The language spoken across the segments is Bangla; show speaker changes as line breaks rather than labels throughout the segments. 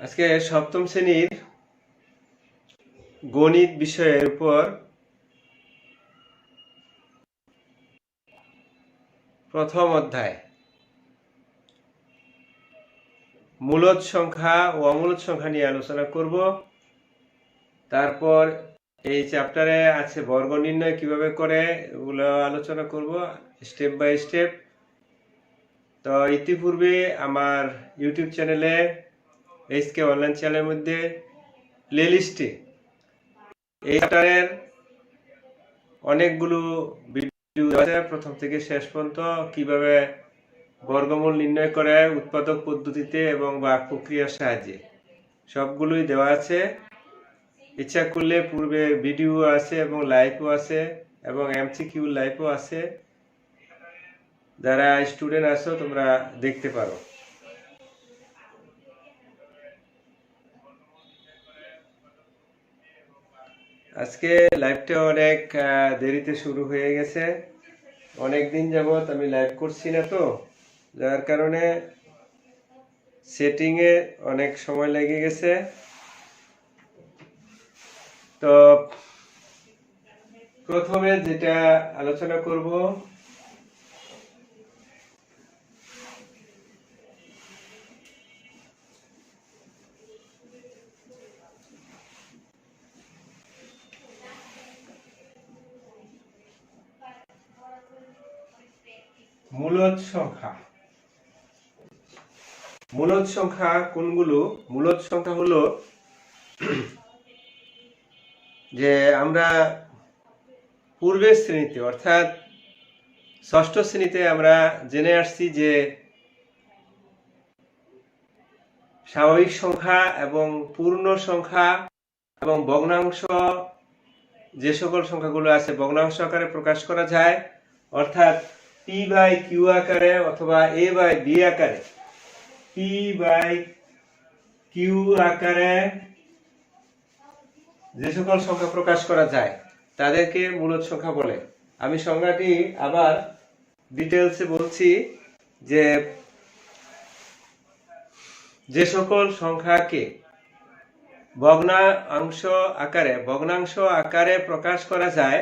আজকে সপ্তম শ্রেণির গণিত বিষয়ের উপর প্রথম অধ্যায়। মূলদ সংখ্যা ও অমূলদ সংখ্যা নিয়ে আলোচনা করব। তারপর এই চ্যাপ্টারে আছে বর্গ নির্ণয় কীভাবে করে এগুলো আলোচনা করব স্টেপ বাই স্টেপ। তো ইতিপূর্বে আমার ইউটিউব চ্যানেলে এইচকে অনলাইন চ্যানেলের মধ্যে প্লেলিস্টে। এই চ্যাপ্টারের অনেকগুলো ভিডিও আছে, প্রথম থেকে শেষ পর্যন্ত কীভাবে বর্গমূল নির্ণয় করে উৎপাদক পদ্ধতিতে এবং বা প্রক্রিয়ার সাহায্যে। সবগুলোই দেওয়া আছে। ইচ্ছা করলে পূর্বে ভিডিও আছে এবং লাইভও আছে এবং এমসিকিউ লাইভও আছে। যারা স্টুডেন্ট আছো, তোমরা দেখতে পারো। আজকে লাইভটা অনেক দেরিতে শুরু হয়ে গেছে। অনেক দিন যাব আমি লাইভ করছি না তো, যার কারণে সেটিং এ অনেক সময় লেগে গেছে। তো প্রথমে যেটা আলোচনা করব মূলদ সংখ্যা মূলদ সংখ্যা কোনগুলো? মূলদ সংখ্যা হলো যে আমরা পূর্বের শ্রেণীতে, অর্থাৎ ষষ্ঠ শ্রেণীতে আমরা জেনে আসছি যে স্বাভাবিক সংখ্যা এবং পূর্ণ সংখ্যা এবং ভগ্নাংশ, যে সকল সংখ্যাগুলো আছে, ভগ্নাংশ আকারে প্রকাশ করা যায়। অর্থাৎ পি বাই কিউ আকারে অথবা এ বাই বি আকারে। পি বাই কিউ আকারে যে সকল সংখ্যা প্রকাশ করা যায়, তাদেরকে মূলদ সংখ্যা বলে। আমি সংজ্ঞাটি আবার ডিটেলসে বলছি যে যে সকল সংখ্যাকে ভগ্নাংশ আকারে ভগ্নাংশ আকারে প্রকাশ করা যায়,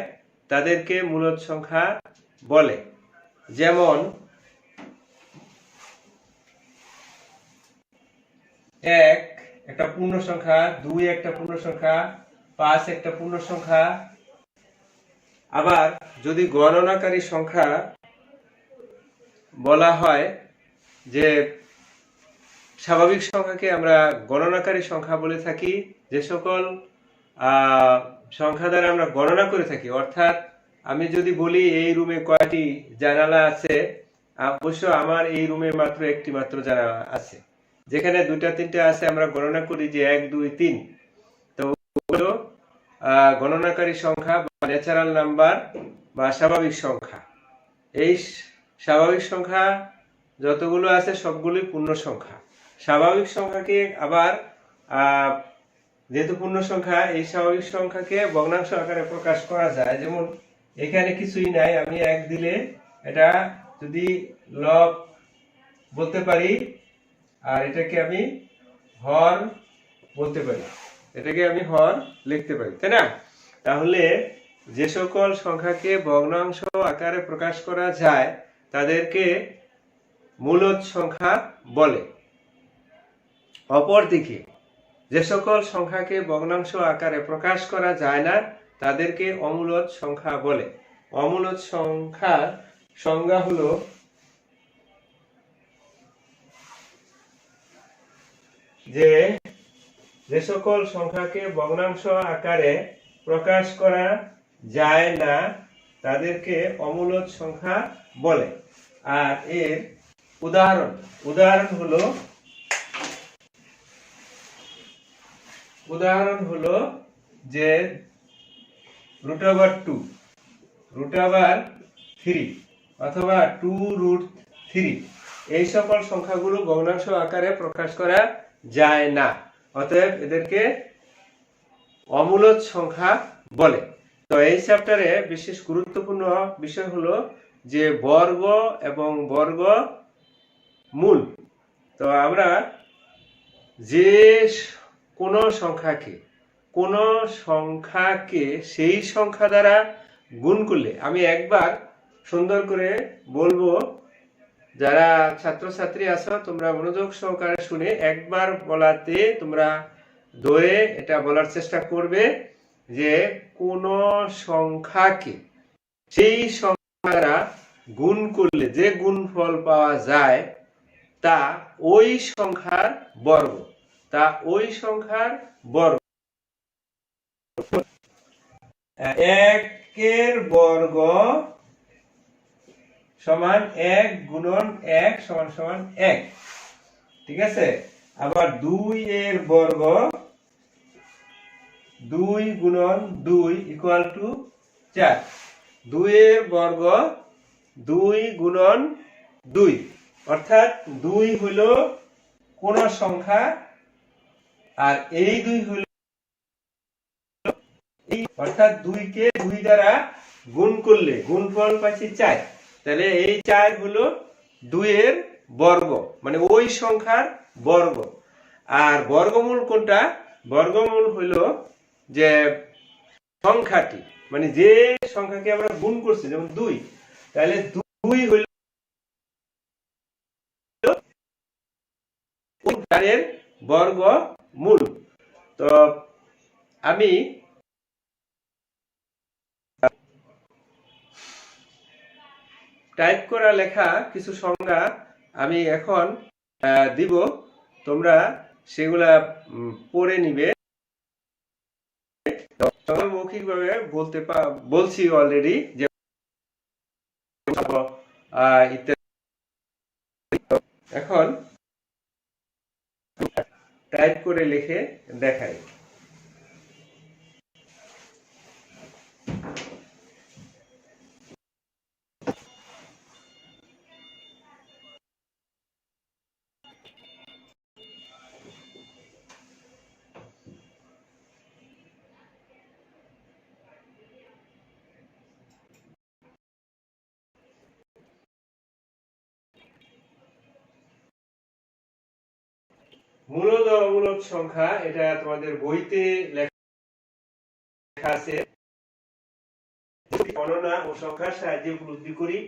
তাদেরকে মূলদ সংখ্যা বলে। যেমন, এক, একটা পূর্ণ সংখ্যা, দুই, একটা পূর্ণ সংখ্যা, পাঁচ, একটা পূর্ণ সংখ্যা। আবার যদি গণনাকারী সংখ্যা বলা হয় যে স্বাভাবিক সংখ্যাকে আমরা গণনাকারী সংখ্যা বলে থাকি, যে সকল সংখ্যা দ্বারা আমরা গণনা করে থাকি, অর্থাৎ আমি যদি বলি এই রুমে কয়টি জানালা আছে, অবশ্য আমার এই রুমে মাত্র একটি মাত্র জানালা আছে। যেখানে দুইটা, তিনটা আছে, আমরা গণনা করি যে এক, দুই, তিন। তো গণনাকারী সংখ্যা বা ন্যাচারাল নাম্বার বা স্বাভাবিক সংখ্যা। এই স্বাভাবিক সংখ্যা যতগুলো আছে, সবগুলোই পূর্ণ সংখ্যা। স্বাভাবিক সংখ্যাকে আবার যেহেতু পূর্ণ সংখ্যা, এই স্বাভাবিক সংখ্যাকে ভগ্নাংশ আকারে প্রকাশ করা যায়। যেমন এখানে কিছুই নাই, আমি এক দিলে এটা যদি লব বলতে পারি, আর এটাকে আমি হর বলতে পারি। এটাকে আমি হর লিখতে পারি, তাই না? তাহলে যে সকল সংখ্যাকে ভগ্নাংশ আকারে প্রকাশ করা যায়, তাদেরকে মূলদ সংখ্যা বলে। অপরদিকে, যে সকল সংখ্যাকে ভগ্নাংশ আকারে প্রকাশ করা যায় না তাদেরকে অমূলদ সংখ্যা বলে। অমূলদ সংখ্যার সংজ্ঞা হলো যে যে সকল সংখ্যাকে ভগ্নাংশ আকারে প্রকাশ করা যায় না, তাদেরকে অমূলদ সংখ্যা বলে। আর এর উদাহরণ উদাহরণ হলো উদাহরণ হলো যে root over two root over three অথবা টু রুট থ্রি এই সকল সংখ্যাগুলো ভগ্নাংশ আকারে প্রকাশ করা যায় না। অতএব এদেরকে অমূলদ সংখ্যা বলে। তো এই চ্যাপ্টারে বিশেষ গুরুত্বপূর্ণ বিষয় হলো যে বর্গ এবং বর্গ মূল। তো আমরা যে কোনো সংখ্যাকে কোন সংখ্যাকে সেই সংখ্যা দ্বারা গুণ করলে, আমি একবার সুন্দর করে বলব, যারা ছাত্রছাত্রী আছো, তোমরা মনোযোগ সহকারে শুনে একবার বলাতে তোমরা ধরে এটা বলার চেষ্টা করবে যে কোন সংখ্যাকে সেই সংখ্যা গুণ করলে, যে গুণফল পাওয়া যায়, তা ওই সংখ্যার বর্গ। তা ওই সংখ্যার বর্গ। একের বর্গ সমান এক গুণন এক সমান সমান এক। ঠিক আছে? আবার দুই এর বর্গ দুই গুণন দুই ইকুয়াল টু চার। দুই এর বর্গ দুই গুণন দুই। অর্থাৎ দুই হইল কোন সংখ্যা আর এই দুই এই অর্থাৎ দুইকে দুই দ্বারা গুণ করলে গুণফল পাচ্ছি চার। তাহলে এই চার হলো দুইয়ের বর্গ মানে ওই সংখ্যার বর্গ। আর বর্গমূল কোনটা? বর্গমূল হইল যে সংখ্যাটি মানে যে সংখ্যাকে আমরা গুণ করছি, যেমন দুই। তাহলে দুই হইল চারের বর্গ মূল তো আমি টাইপ করা লেখা কিছু সংজ্ঞা আমি এখন দিব। তোমরা সেগুলা পড়ে নিবে। মৌখিক ভাবে বলতে বলছি অলরেডি যে এখন টাইপ করে লিখে দেখাই। মূলত অমূলত সংখ্যা, এটা তোমাদের বইতে লেখা আছে। গণনা ও সংখ্যার সাহায্যে উপলব্ধি করি।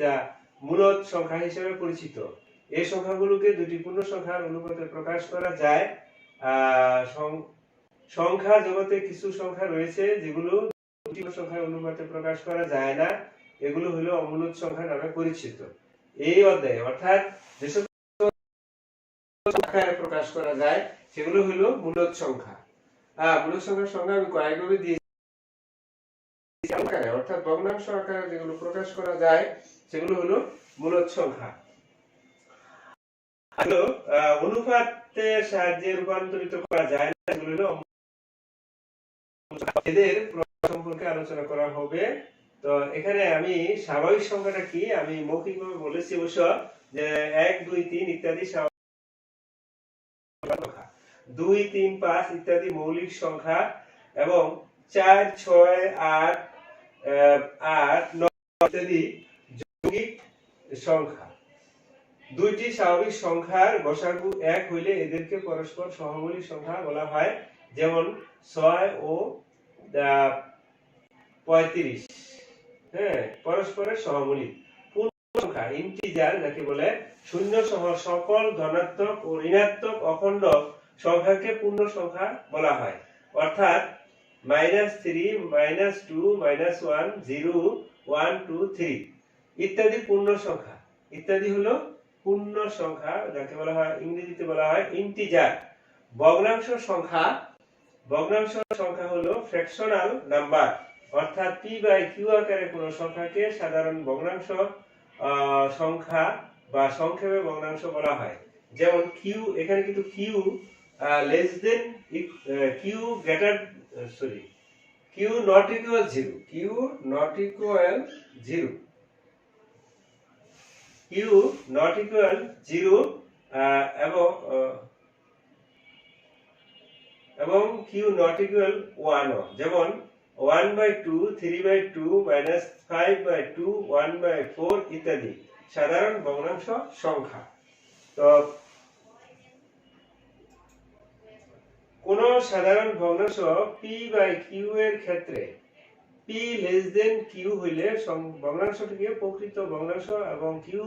যা মূলত সংখ্যা হিসেবে পরিচিত। এই সংখ্যাগুলোকে দুটি পূর্ণ সংখ্যার অনুপাতে প্রকাশ করা যায়। সংখ্যা জগতে কিছু সংখ্যা রয়েছে যেগুলো দুটি সংখ্যার অনুপাতে প্রকাশ করা যায় না। এগুলো হলো অমূলত সংখ্যা নামে পরিচিত। এই অধ্যায়ে, অর্থাৎ যেসব আকারে প্রকাশ করা যায়, সেগুলো হলো সংখ্যা। সংখ্যার সংখ্যা আমি কয়েকভাবে অর্থাৎ ভগ্নাংশ আকারে যেগুলো প্রকাশ করা যায়, সেগুলো হলো মূলত সংখ্যা। হলো অনুপাতের সাহায্যে রূপান্তরিত করা যায় না এদের সম্পর্কে আলোচনা করা হবে তো এখানে আমি স্বাভাবিক সংখ্যাটা কি? আমি মৌখিকভাবে বলেছি অবশ্য যে এক, দুই, তিন ইত্যাদি দুই, তিন, পাঁচ ইত্যাদি মৌলিক সংখ্যা এবং চার, ছয়, আট আট, নয় ইত্যাদি যৌগিক সংখ্যা। দুইটি স্বাভাবিক সংখ্যার গসাগু এক হইলে এদেরকে পরস্পর সহমূলক সংখ্যা বলা হয়, যেমন ছয় ও পঁয়ত্রিশ। হ্যাঁ পরস্পরের সহমূলক পূর্ণ সংখ্যা ইন্টিজার যাকে বলে শূন্য সহ সকল ধনাত্মক ও ঋণাত্মক অখণ্ড সংখ্যাকে পূর্ণ সংখ্যা বলা হয়। অর্থাৎ minus three minus two minus one zero one two three ইত্যাদি পূর্ণ সংখ্যা ইত্যাদি হলো পূর্ণ সংখ্যা যাকে বলা হয়, ইংরেজিতে বলা হয় ইন্টিজার ভগ্নাংশ সংখ্যা ভগ্নাংশ সংখ্যা হলো ফ্র্যাকশনাল নাম্বার অর্থাৎ পি বাই কিউ আকারে কোন সংখ্যাকে সাধারণ ভগ্নাংশ সংখ্যা বা সংক্ষেপে ভগ্নাংশ বলা হয়। যেমন কিউ এখানে কিন্তু Q less than Q greater sorry Q not equal zero Q not equal zero Q not equal zero এবং এবং কিউ নট ইকুয়াল ওয়ান যেমন one by two three by two minus five by two one by four ইত্যাদি। সাধারণ ভগ্নাংশ সংখ্যা। তো কোন সাধারণ ভগ্নাংশ পি বাই কিউ এর ক্ষেত্রে পি লেস দেন কিউ হইলে ভগ্নাংশটিকে প্রকৃত ভগ্নাংশ এবং কিউ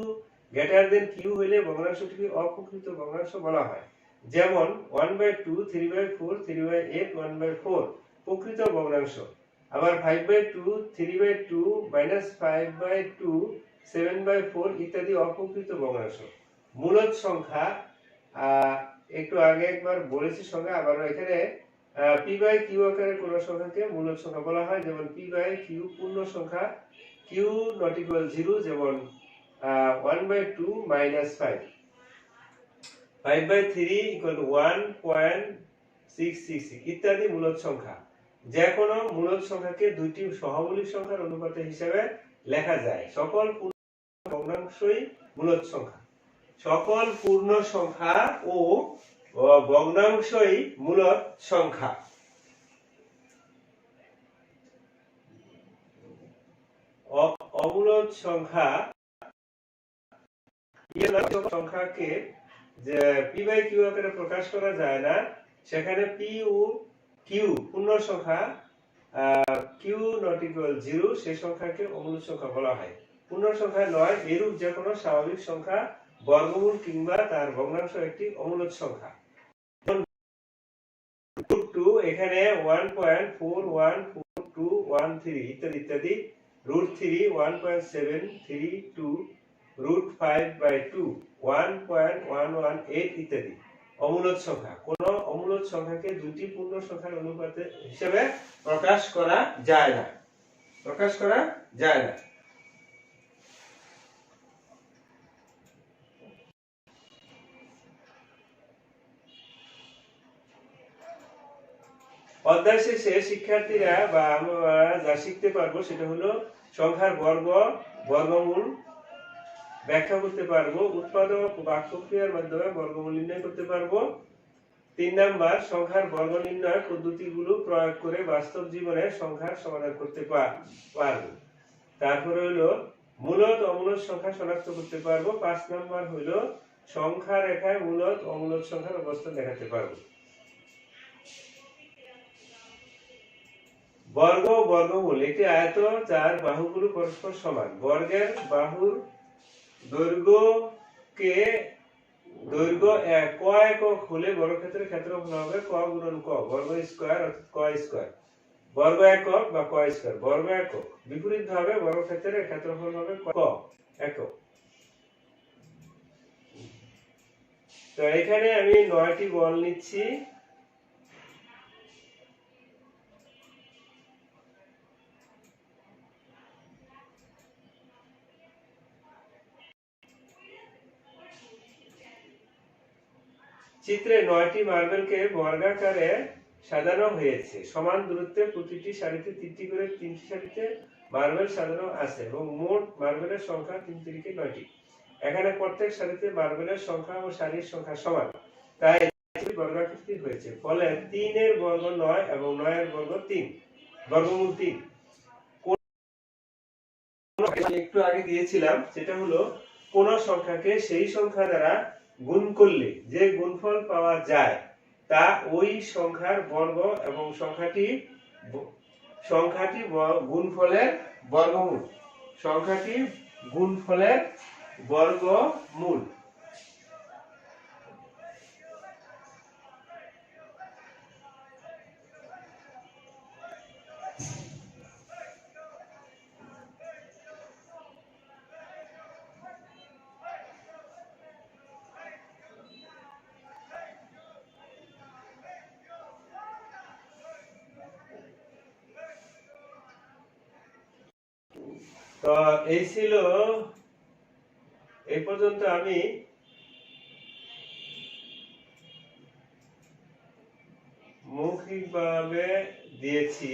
গ্রেটার দেন কিউ হইলে ভগ্নাংশটিকে অপ্রকৃত ভগ্নাংশ বলা হয়। যেমন one by two three by four three by eight one by four প্রকৃত ভগ্নাংশ। আবার five by two three by two minus five by two seven by four ইত্যাদি অপ্রকৃত ভগ্নাংশ। মূলদ সংখ্যা একটু আগে একবার বলেছি সংখ্যা, আবার এখানে পি বাই কিউ আকারের কোন সংখ্যাকে মূলদ সংখ্যা বলা হয়। যেমন পি বাই কিউ পূর্ণ সংখ্যা কিউ নট ইকুয়াল জিরো যেমন one by two minus five five by three equal one point six six ইত্যাদি মূলদ সংখ্যা। যে কোনো মূলদ সংখ্যাকে দুইটি সহমূলিক সংখ্যার অনুপাতে হিসাবে লেখা যায়। সকল পূর্ণ ভগ্নাংশই মূলদ সংখ্যা। সকল পূর্ণ সংখ্যা ও ভগ্নাংশই মূলদ সংখ্যা। অমূলদ সংখ্যা সংখ্যাকে যে পি বাই কিউ আকারে প্রকাশ করা যায় না, সেখানে পি ও পূর্ণ সংখ্যা সংখ্যাকে সংখ্যা বলা হয়। পূর্ণ সংখ্যা নয়, এরূপ যে কোনো স্বাভাবিক সংখ্যা, বর্গমূল কিংবা তার ভগ্নাংশ একটি অমূলদ সংখ্যা। এখানে one point four one four two one three ইত্যাদি ইত্যাদি। Root three one point seven three two root five by two one point one one eight ইত্যাদি। অমূলদ সংখ্যা কোন অমূলদ সংখ্যাকে দুটি পূর্ণ সংখ্যার অনুপাতে হিসেবে প্রকাশ করা যায় না। প্রকাশ করা যায় না। অধ্যায় শেষে শিক্ষার্থীরা বা আমরা যা শিখতে পারব সেটা হলো সংখ্যার বর্গ, বর্গমূল ব্যাখ্যা করতে পারব, উৎপাদক বাক্য ক্রিয়ার মাধ্যমে বর্গমূল নির্ণয় করতে পারব। তিন নাম্বার, সংখ্যার বর্গ নির্ণয় পদ্ধতিগুলো প্রয়োগ করে বাস্তব জীবনে সংখ্যার সমাধান করতে পার- পারব। তারপরে হলো, মূলত অমূলত সংখ্যা শনাক্ত করতে পারব। পাঁচ নাম্বার হলো, সংখ্যা রেখায় মূলত অমূলত সংখ্যার অবস্থান দেখাতে পারব। বর্গ বর্গমূল, একটি আয়ত যার বাহুগুলো পরস্পর সমান। বর্গের বাহুর দৈর্ঘ্যকে দৈর্ঘ্য ক একক হলে বর্গক্ষেত্রের ক্ষেত্রফল হবে ক গুণন ক বর্গ স্কয়ার অর্থাৎ ক স্কয়ার বর্গ একক বা ক স্কয়ার বর্গ একক। বিপরীত ভাবে বর্গক্ষেত্রের ক্ষেত্রফল হবে ক একক। তো এখানে আমি নয়টি বল নিচ্ছি। চিত্রে নয়টি মার্বেলকে বর্গাকারে সাজানো হয়েছে। সমান দূরত্বে প্রতিটি সারিতে তিনটি করে তিনটি সারিতে মার্বেল সাজানো আছে এবং মোট মার্বেলের সংখ্যা তিন তিরিকে নয়টি। এখানে প্রত্যেক সারিতে মার্বেলের সংখ্যা ও সারির সংখ্যা সমান। তাই বর্গাকৃতি হয়েছে। ফলে তিনের বর্গ নয় এবং নয়ের বর্গ তিন, বর্গমূল তিন। একটু আগে দিয়েছিলাম, সেটা হলো কোন সংখ্যাকে সেই সংখ্যা দ্বারা গুণ করলে যে গুণফল পাওয়া যায়, তা ওই সংখ্যার বর্গ এবং সংখ্যাটি সংখ্যাটি গুণফলের বর্গমূল। সংখ্যাটি গুণফলের বর্গমূল। তো এই ছিল এই পর্যন্ত আমি মৌখিকভাবে দিয়েছি।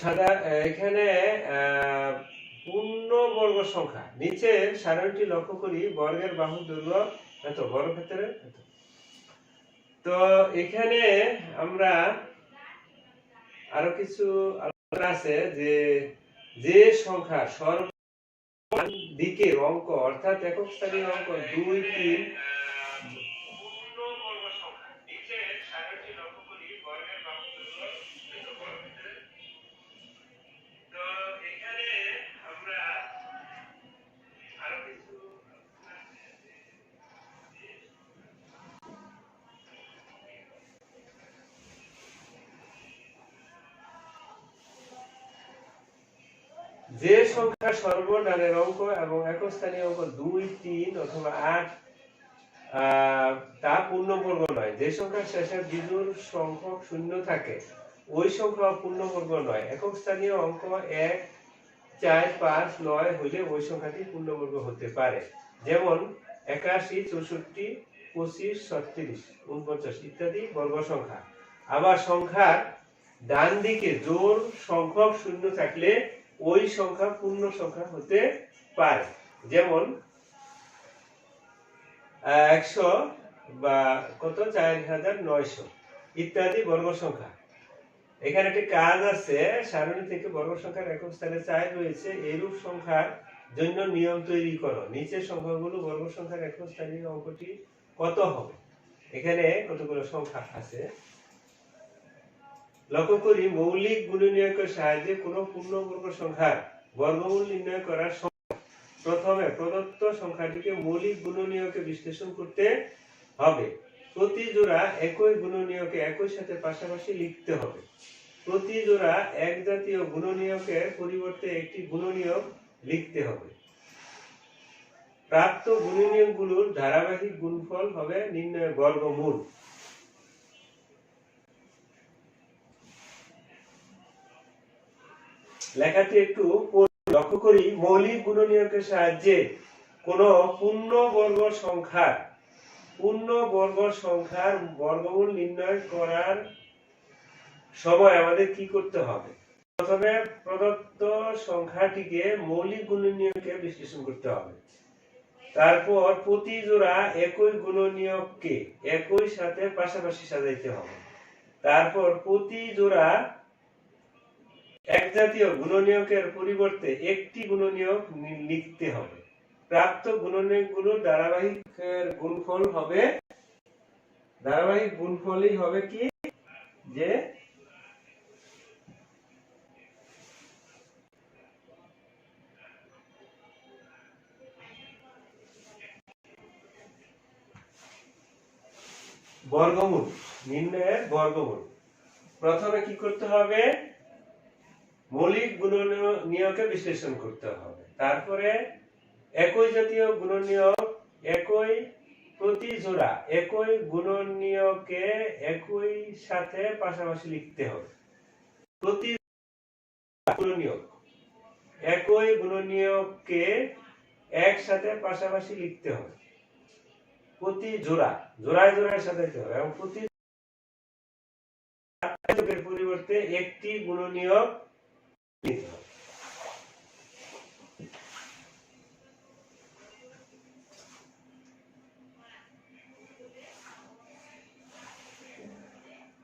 সাদা এখানে আহ, পূর্ণবর্গ সংখ্যা। নিচের সারণীটি লক্ষ্য করি বর্গের বাহু দৈর্ঘ্য এত বর্গক্ষেত্রে এত। তো এখানে আমরা আরও কিছু আলোচনা আছে যে যে সংখ্যা সর্ব দিকের অঙ্ক অর্থাৎ একক স্থানীয় অঙ্ক দুই তিন যে সংখ্যা সর্বডানের অঙ্ক এবং একক স্থানীয় অঙ্ক দুই, তিন অথবা আট তা পূর্ণবর্গ নয়। যে সংখ্যা শেষের বিজুর সংখ্যক শূন্য থাকে, ওই সংখ্যা পূর্ণবর্গ নয়। একক স্থানীয় অঙ্ক এক, চার, পাঁচ, নয় হইলে ওই সংখ্যাটি পূর্ণবর্গ হতে পারে। যেমন একাশি, চৌষট্টি, পঁচিশ, ছত্রিশ, উনপঞ্চাশ ইত্যাদি বর্গ সংখ্যা। আবার সংখ্যার ডান দিকে জোর সংখ্যক শূন্য থাকলে ওই সংখ্যা পূর্ণ সংখ্যা হতে পারে। যেমন, একশো বা কত? চার হাজার নয়শো। ইত্যাদি বর্গ সংখ্যা। এখানে একটি কাজ আছে, সারণী থেকে বর্গ সংখ্যার একক স্থানে চার রয়েছে, এরূপ সংখ্যার জন্য নিয়ম তৈরি করো। নিচের সংখ্যাগুলো বর্গ সংখ্যার একক স্থানীয় অঙ্কটি কত হবে? এখানে কতগুলো সংখ্যা আছে? লক্ষ্য করি, মৌলিক গুণনীয়কের সাহায্যে কোনো পূর্ণবর্গ সংখ্যার বর্গমূল নির্ণয় করার প্রথমে প্রদত্ত সংখ্যাটিকে মৌলিক গুণনীয়কে বিশ্লেষণ করতে হবে। প্রতি জোড়া একই গুণনীয়কে একই সাথে পাশাপাশি লিখতে হবে। প্রতি জোড়া এক জাতীয় গুণনীয়কের পরিবর্তে একটি গুণনীয়ক লিখতে হবে। প্রাপ্ত গুণনীয়কগুলোর ধারাবাহিক গুণফল হবে নির্ণয় বর্গমূল। লেখাটি একটু লক্ষ্য করি, মৌলিক গুণনীয়কের সাহায্যে কোন পূর্ণবর্গ সংখ্যার পূর্ণবর্গ সংখ্যার বর্গমূল নির্ণয় করার সময় আমাদের কি করতে হবে? প্রথমে প্রদত্ত সংখ্যাটিকে মৌলিক গুণনীয়কে বিশ্লেষণ করতে হবে। তারপর প্রতি জোড়া একই গুণনীয়ককে একই সাথে পাশাপাশি সাজাইতে হবে। তারপর প্রতি জোড়া এক জাতীয় গুণনীয়কের পরিবর্তে একটি গুণনীয়ক লিখতে হবে। প্রাপ্ত গুণফল হবে, ধারাবাহিক গুণফলই হবে কি? যে বর্গমূল বর্গমূল। প্রথমে কি করতে হবে? মৌলিক গুণনীয়কে বিশ্লেষণ করতে হবে। তারপরে একই জাতীয় গুণনীয়ক একই প্রতি জোড়া একই গুণনীয়কে একই সাথে পাশাপাশি লিখতে হবে। প্রতি গুণনীয়ক একই গুণনীয়ককে একসাথে পাশাপাশি লিখতে হবে। প্রতি জোড়া জোড়ায় জোড়ায় সাজাইতে হবে এবং প্রতি পরিবর্তে একটি গুণনীয়ক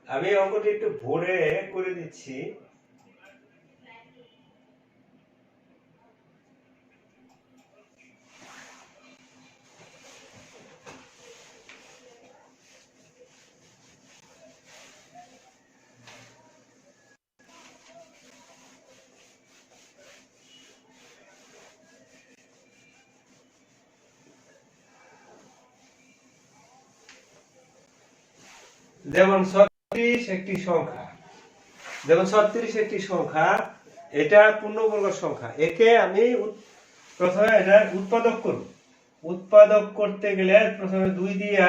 আমি অঙ্কটি একটু ভোরে করে দিচ্ছি যেমন ছত্রিশ একটি সংখ্যা। যেমন ছত্রিশ একটি সংখ্যা, এটা পূর্ণবর্গ সংখ্যা। একে আমি প্রথমে এটা উৎপাদক করব। উৎপাদক করতে গেলে প্রথমে দুই দিয়া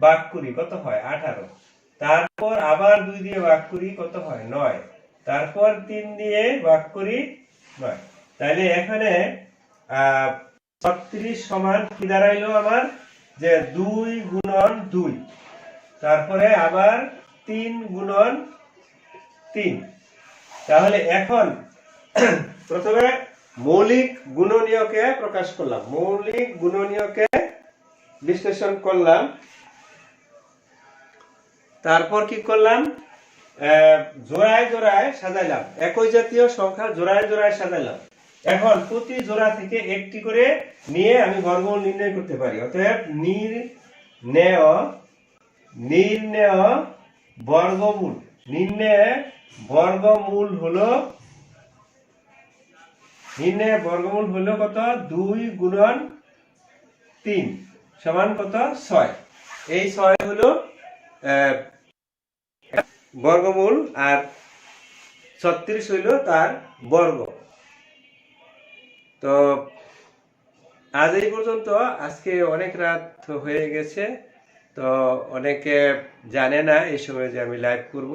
ভাগ করি, কত হয়? আঠারো। তারপর আবার দুই দিয়ে ভাগ করি, কত হয়? নয়। তারপর তিন দিয়ে ভাগ করি, নয়। তাইলে এখানে আহ ছত্রিশ সমান কি দাঁড়াইলো আমার? যে দুই গুণন দুই। তারপরে আবার তিন গুণন তিন। তাহলে এখন প্রথমে মৌলিক গুণনীয়কে প্রকাশ করলাম। মৌলিক গুণনীয়কে বিশ্লেষণ করলাম। তারপর কি করলাম? জোড়ায় জোড়ায় সাজাইলাম। একই জাতীয় সংখ্যা জোড়ায় জোড়ায় সাজাইলাম। এখন প্রতি জোড়া থেকে একটি করে নিয়ে আমি বর্গমূল নির্ণয় করতে পারি। অতএব নির্ণেয় নির্ণেয় বর্গমূল। নির্ণয় বর্গমূল হলো নির্ণয় বর্গমূল হলো কত? দুই গুণন তিন সমান কত? ছয়। এই ছয় হলো বর্গমূল আর ছত্রিশ হইল তার বর্গ। তো আজ এই পর্যন্ত, আজকে অনেক রাত হয়ে গেছে। তো অনেকে জানে না এই সময় যে আমি লাইভ করব।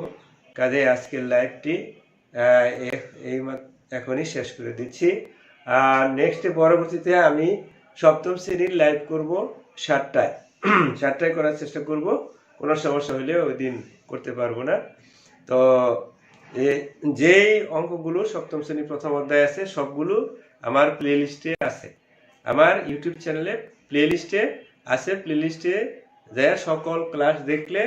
কাজে আজকের লাইভটি এই এখনই শেষ করে দিচ্ছি। আর নেক্সট পরবর্তীতে আমি সপ্তম শ্রেণির লাইভ করব সাতটায়। সাতটায় করার চেষ্টা করব। কোনো সমস্যা হলে ওই দিন করতে পারব না। তো যেই অঙ্কগুলো সপ্তম শ্রেণির প্রথম অধ্যায় আছে, সবগুলো আমার প্লেলিস্টে আছে। আমার ইউটিউব চ্যানেলে প্লেলিস্টে আছে প্লে লিস্টে যা সকল ক্লাস দেখলে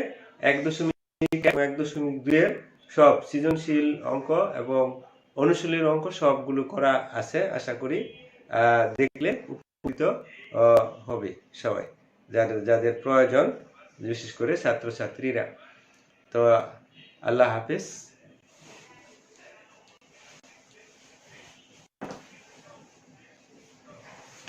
এক দশমিক এক দশমিক দুইয়ের সব সৃজনশীল অঙ্ক এবং অনুশীলনের অঙ্ক সবগুলো করা আছে, আশা করি দেখলে উপকৃত হবে সবাই, যাদের যাদের প্রয়োজন, বিশেষ করে ছাত্রছাত্রীরা। তো আল্লাহ হাফিজ।